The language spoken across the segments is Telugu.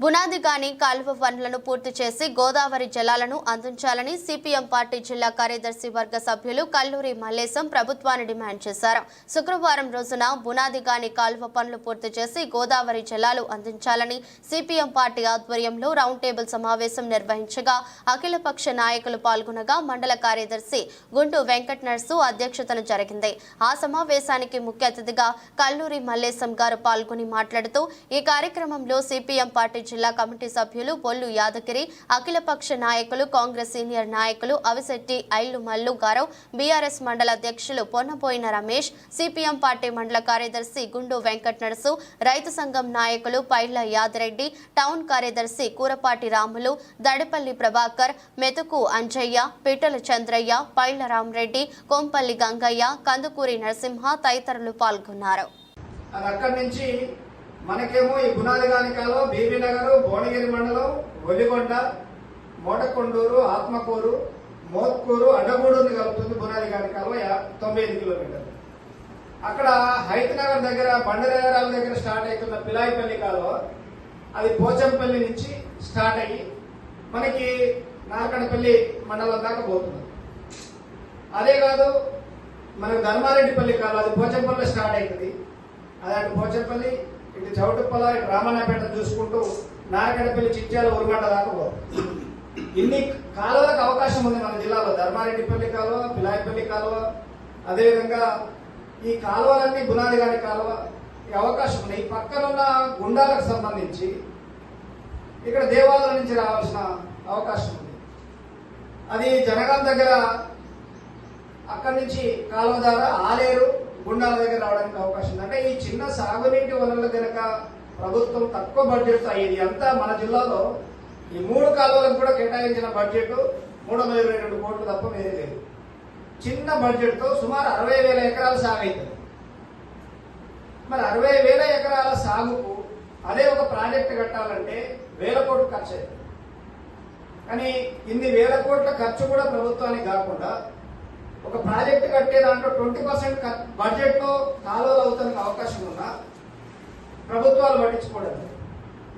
బునాది గాని కాలువ పనులను పూర్తి చేసి గోదావరి జలాలను అందించాలని సిపిఎం పార్టీ జిల్లా కార్యదర్శి వర్గ సభ్యులు కల్లూరి మల్లేశం ప్రభుత్వాన్ని డిమాండ్ చేశారు. శుక్రవారం రోజున బునాది గాని కాలువ పనులు పూర్తి చేసి గోదావరి జలాలు అందించాలని సిపిఎం పార్టీ ఆధ్వర్యంలో రౌండ్ టేబుల్ సమావేశం నిర్వహించగా అఖిలపక్ష నాయకులు పాల్గొనగా మండల కార్యదర్శి గుంటు వెంకట్ నర్సు అధ్యక్షతన జరిగింది. ఆ సమావేశానికి ముఖ్య అతిథిగా కల్లూరి మల్లేశం గారు పాల్గొని మాట్లాడుతూ ఈ కార్యక్రమంలో సిపిఎం పార్టీ జిల్లా కమిటీ సభ్యులు బొల్లు యాదగిరి అఖిలపక్ష నాయకులు కాంగ్రెస్ సీనియర్ నాయకులు అవిశెట్టి ఐళ్ళు మల్లు గారవ్ బీఆర్ఎస్ మండల అధ్యక్షులు పొన్నపోయిన రమేష్ సిపిఎం పార్టీ మండల కార్యదర్శి గుండు వెంకట్ నరసు రైతు సంఘం నాయకులు పైళ్ళ యాదరెడ్డి టౌన్ కార్యదర్శి కూరపాటి రాములు దడిపల్లి ప్రభాకర్ మెతుకు అంజయ్య పిట్టల చంద్రయ్య పైళ్ళ రామరెడ్డి కొంపల్లి గంగయ్య కందుకూరి నరసింహ తదితరులు పాల్గొన్నారు. అది అక్కడి నుంచి మనకేమో ఈ గుణాదిగానికాలో బీబీ బీబీనగర్ భువనగిరి మండలం ఒలిగొండ మోటకొండూరు ఆత్మకూరు మోత్కూరు అడ్డగూడూరుని కలుపుతుంది బునాదిగానికాలో తొంభై ఐదు కిలోమీటర్లు. అక్కడ హైత్ నగర్ దగ్గర బండరేరాల దగ్గర స్టార్ట్ అవుతున్న పిలాయిపల్లి కాలువ అది పోచంపల్లి నుంచి స్టార్ట్ అయ్యి మనకి నారకనపల్లి మండలం దాకా పోతుంది. అదే కాదు మనకు ధర్మారెడ్డిపల్లి కాలువ అది పోచంపల్లి స్టార్ట్ అవుతుంది. అది అటు పోచంపల్లి ఇటు చౌటుప్పల ఇటు రామన్నపేట చూసుకుంటూ నారకడపల్లి చిట్యాల ఉరుగడ్డ దాకా పోతుంది ఇన్ని కాలువలకు అవకాశం ఉంది మన జిల్లాలో. ధర్మారెడ్డిపల్లి కాలువ పిలాయపల్లి కాలువ అదేవిధంగా ఈ కాలువలన్నీ బునాది గారి కాలువ ఈ అవకాశం ఉంది. ఈ పక్కన ఉన్న గుండాలకు సంబంధించి ఇక్కడ దేవాలయం నుంచి రావాల్సిన అవకాశం ఉంది. అది జనగాం దగ్గర అక్కడి నుంచి కాలువ ద్వారా ఆలేరు గుండాల దగ్గర రావడానికి అవకాశం ఉంది. అంటే ఈ చిన్న సాగునీటి వనరులు కనుక ప్రభుత్వం తక్కువ బడ్జెట్ ఇది అంతా మన జిల్లాలో ఈ మూడు కాలువలకు కూడా కేటాయించిన బడ్జెట్ మూడు వందల ఇరవై రెండు కోట్లు తప్ప వేరే లేదు. చిన్న బడ్జెట్తో సుమారు అరవై వేల ఎకరాల సాగు అవుతుంది మరి అరవై వేల ఎకరాల సాగుకు అదే ఒక ప్రాజెక్ట్ కట్టాలంటే వేల కోట్లు ఖర్చు అవుతుంది కానీ ఇన్ని వేల కోట్ల ఖర్చు కూడా ప్రభుత్వానికి కాకుండా ఒక ప్రాజెక్ట్ కట్టే దాంట్లో ట్వంటీ పర్సెంట్ బడ్జెట్తో కాలువలు అవుతానికి అవకాశం ఉన్నా ప్రభుత్వాలు పట్టించుకోవడం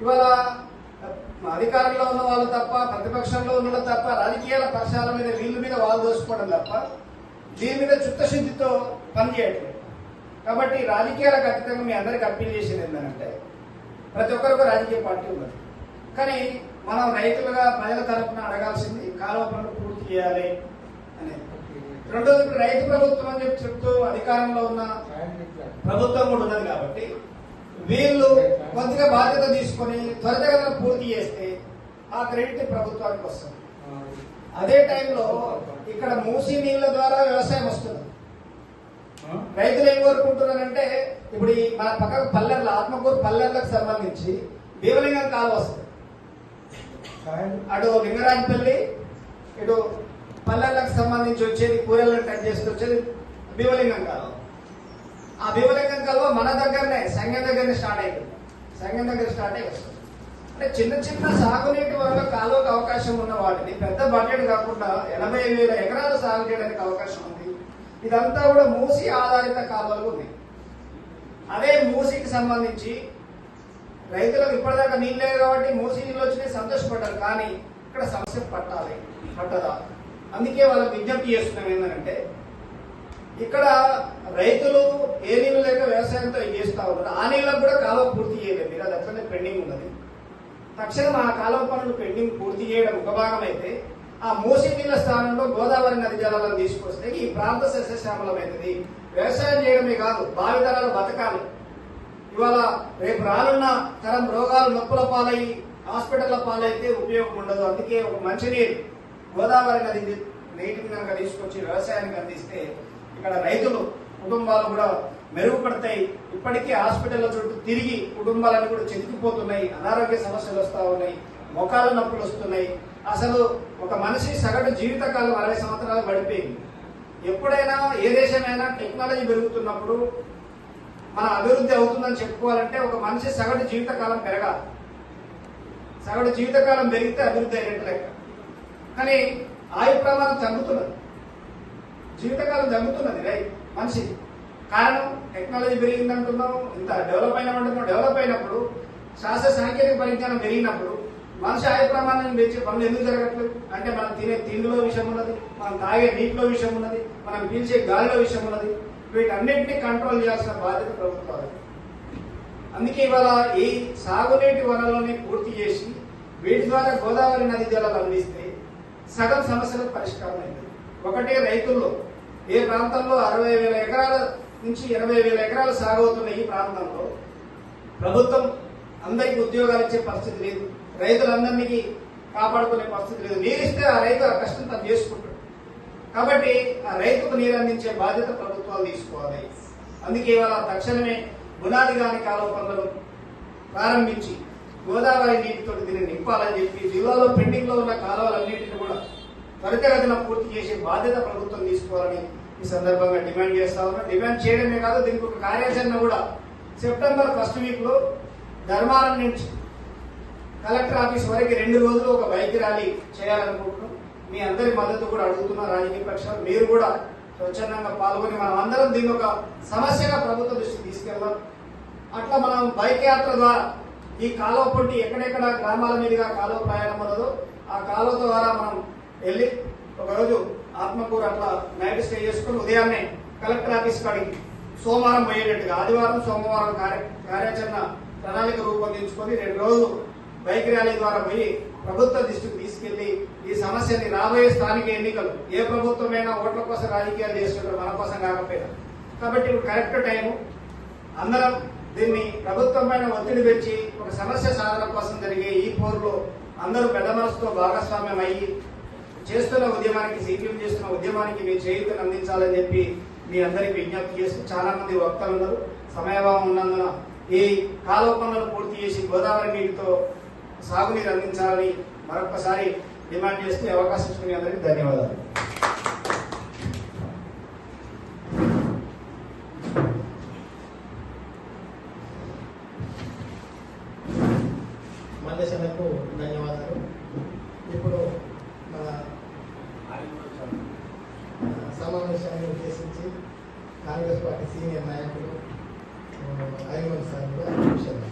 ఇవాళ అధికారంలో ఉన్న వాళ్ళు తప్ప ప్రతిపక్షంలో ఉన్న వాళ్ళు తప్ప రాజకీయాల పక్షాల మీద వీళ్ళ మీద వాళ్ళు దోసుకోవడం తప్ప దీని మీద చిత్తశుద్ధితో పనిచేయట్లేదు కాబట్టి రాజకీయాలకు అతీతంగా మీ అందరికి అప్పీల్ చేసేది ఏంటంటే ప్రతి ఒక్కరికి రాజకీయ పార్టీ ఉన్నది. కానీ మనం రైతులుగా ప్రజల తరపున అడగాల్సింది కాలువ పనులు పూర్తి చేయాలి రెండోది రైతు ప్రభుత్వం అని చెప్పి చెప్తూ అధికారంలో ఉన్న ప్రభుత్వం కూడా ఉన్నది కాబట్టి వీళ్ళు కొద్దిగా బాధ్యత తీసుకొని త్వరితగతిన పూర్తి చేస్తే ఆ క్రెడిట్ ప్రభుత్వానికి వస్తుంది. అదే టైంలో ఇక్కడ మూసి నీళ్ళ ద్వారా వ్యవసాయం వస్తుంది. రైతులు ఏం కోరుకుంటున్నారంటే ఇప్పుడు ఈ మన పక్కకు పల్లెర్ల ఆత్మకూరు పల్లెర్లకు సంబంధించి భీమలింగం కాలువ వస్తుంది. అటు లింగరాజపల్లి ఇటు పల్లెలకు నుంచి వచ్చేది కూరలను టచ్ చేసుకొచ్చేది వచ్చేది భీమలింగం కాలువ ఆ భీమలింగం కాలువ మన దగ్గరనే సంఘం దగ్గరనే స్టార్ట్ అయిపోయింది సంగం దగ్గర స్టార్ట్ అయ్యి వస్తుంది. అంటే చిన్న చిన్న సాగునీటి వల్ల కాలువకు అవకాశం ఉన్న వాటిని పెద్ద బడ్జెట్ కాకుండా ఎనభై వేల ఎకరాలు సాగు చేయడానికి అవకాశం ఉంది. ఇదంతా కూడా మూసి ఆధారిత కాలువలు ఉన్నాయి. అదే మూసికి సంబంధించి రైతులకు ఇప్పటిదాకా నీళ్ళు లేదు కాబట్టి మూసి నీళ్ళు వచ్చినాయి సంతోషపడ్డారు. కానీ ఇక్కడ సమస్య పట్టాలి పట్టదా? అందుకే వాళ్ళకి విజ్ఞప్తి చేస్తున్నాం ఏంటంటే ఇక్కడ రైతులు ఏ నీళ్ళు లేక వ్యవసాయంతో చేస్తా ఉన్నారు? ఆ నీళ్ళకు కూడా కాలువ పూర్తి చేయలేదు. మీరు అది అట్లనే పెండింగ్ ఉన్నది. తక్షణం ఆ కాలువ పనులు పెండింగ్ పూర్తి చేయడం ఒక భాగం అయితే ఆ మోసి నీళ్ళ స్థానంలో గోదావరి నది జలాలను తీసుకొస్తే ఈ ప్రాంత సస్యశ్యామలమైనది వ్యవసాయం చేయడమే కాదు భావితరాలు బతకాలి. ఇవాళ రేపు రానున్న తరం రోగాలు నొప్పుల పాలయ్యి హాస్పిటల్ల పాలైతే ఉపయోగం ఉండదు. అందుకే ఒక మంచినీరు గోదావరి నది నీటిని కనుక తీసుకొచ్చి వ్యవసాయానికి అందిస్తే ఇక్కడ రైతులు కుటుంబాలు కూడా మెరుగుపడతాయి. ఇప్పటికీ హాస్పిటల్ చుట్టూ తిరిగి కుటుంబాలన్నీ కూడా చెతికిపోతున్నాయి అనారోగ్య సమస్యలు వస్తూ ఉన్నాయి. మొఖాల నొప్పులు వస్తున్నాయి. అసలు ఒక మనిషి సగటు జీవితకాలం అరవై సంవత్సరాలు పడిపోయింది ఎప్పుడైనా ఏ దేశమైనా టెక్నాలజీ పెరుగుతున్నప్పుడు మన అభివృద్ధి అవుతుందని చెప్పుకోవాలంటే ఒక మనిషి సగటు జీవితకాలం పెరగాలి. సగటు జీవితకాలం పెరిగితే అభివృద్ధి అయినట్టు లెక్క. కానీ ఆయు ప్రమాణం తగ్గుతున్నది జీవితకాలం తగ్గుతున్నది రైట్? మనిషి. కారణం టెక్నాలజీ పెరిగిందంటున్నాం ఇంత డెవలప్ అయినామంటున్నాం డెవలప్ అయినప్పుడు శాస్త్ర సాంకేతిక పరిజ్ఞానం పెరిగినప్పుడు మనిషి ఆయు ప్రమాణాన్ని పెంచే పనులు ఎందుకు జరగట్లేదు? అంటే మనం తినే తిండిలో విషయం ఉన్నది మనం తాగే నీటిలో విషయం ఉన్నది మనం పీల్చే గాలిలో విషయం ఉన్నది వీటన్నిటిని కంట్రోల్ చేయాల్సిన బాధ్యత ప్రభుత్వాలు. అందుకే ఇవాళ ఈ సాగునీటి వనరులని పూర్తి చేసి వీటి ద్వారా గోదావరి నది జలాలు అందిస్తే సగం సమస్యలకు పరిష్కారం అయింది. ఒకటే రైతుల్లో ఏ ప్రాంతంలో అరవై వేల ఎకరాల నుంచి ఎనభై వేల ఎకరాలు సాగవుతున్న ఈ ప్రాంతంలో ప్రభుత్వం అందరికీ ఉద్యోగాలు ఇచ్చే పరిస్థితి లేదు. రైతులందరినీ కాపాడుకునే పరిస్థితి లేదు. నీరిస్తే ఆ రైతు ఆ కష్టం తను చేసుకుంటాడు. కాబట్టి ఆ రైతుకు నీరు అందించే బాధ్యత ప్రభుత్వాలు తీసుకోవాలి. అందుకే ఇవాళ తక్షణమే బునాది కాని కాలువ పనులను ప్రారంభించి గోదావరి నీటితో దీన్ని నింపాలని చెప్పి జిల్లాలో పెండింగ్లో ఉన్న కాలువలన్నింటినీ కూడా త్వరితగతిన పూర్తి చేసే బాధ్యత ప్రభుత్వం తీసుకోవాలని ఈ సందర్భంగా డిమాండ్ చేస్తా ఉన్నా. డిమాండ్ చేయడమే కాదు దీనికి ఒక కార్యాచరణ కూడా సెప్టెంబర్ ఫస్ట్ వీక్లో ధర్మారం నుంచి కలెక్టర్ ఆఫీస్ వరకు రెండు రోజులు ఒక బైక్ ర్యాలీ చేయాలనుకుంటున్నాం. మీ అందరి మద్దతు కూడా అడుగుతున్న రాజకీయ పక్షాలు. మీరు కూడా స్వచ్ఛందంగా పాల్గొని మనం అందరం దీన్ని ఒక సమస్యగా ప్రభుత్వ దృష్టికి తీసుకెళ్దాం. అట్లా మనం బైక్ యాత్ర ద్వారా ఈ కాలువ పొట్టి ఎక్కడెక్కడ గ్రామాల మీదుగా కాలువ ప్రయాణం ఉన్నదో ఆ కాలువ ద్వారా మనం వెళ్ళి ఒకరోజు ఆత్మకూరు అట్లా నైట్ స్టే చేసుకుని ఉదయాన్నే కలెక్టర్ ఆఫీస్ కాడికి సోమవారం పోయేటట్టుగా ఆదివారం సోమవారం కార్య కార్యాచరణ ప్రణాళిక రూపొందించుకొని రెండు రోజులు బైక్ ర్యాలీ ద్వారా పోయి ప్రభుత్వ దృష్టికి తీసుకెళ్ళి ఈ సమస్యని రాబోయే స్థానిక ఎన్నికలు ఏ ప్రభుత్వమైనా ఓట్ల కోసం రాజకీయాలు చేస్తుంటారు మన కోసం కాకపోయినా. కాబట్టి ఇప్పుడు కరెక్ట్ టైము. అందరం దీన్ని ప్రభుత్వం పైన ఒత్తిడి పెంచి ఒక సమస్య సాధన కోసం జరిగే ఈ పోరులో అందరూ పెద్ద మనసుతో భాగస్వామ్యం అయ్యి చేస్తున్న ఉద్యమానికి సిపిఎం చేస్తున్న ఉద్యమానికి మీ చేయూతను అందించాలని చెప్పి మీ అందరికి విజ్ఞప్తి చేస్తూ చాలా మంది వక్తలు ఉన్నారు. సమయభావం ఉన్నందున ఈ కాలువ పనులను పూర్తి చేసి గోదావరి నీటితో సాగునీరు అందించాలని మరొకసారి డిమాండ్ చేస్తూ అవకాశం ఇచ్చిన మీ అందరికీ ధన్యవాదాలు. కాంగ్రెస్ పార్టీ సీనియర్ నాయకులు ఐమన్ సార్ కూడా చూశారు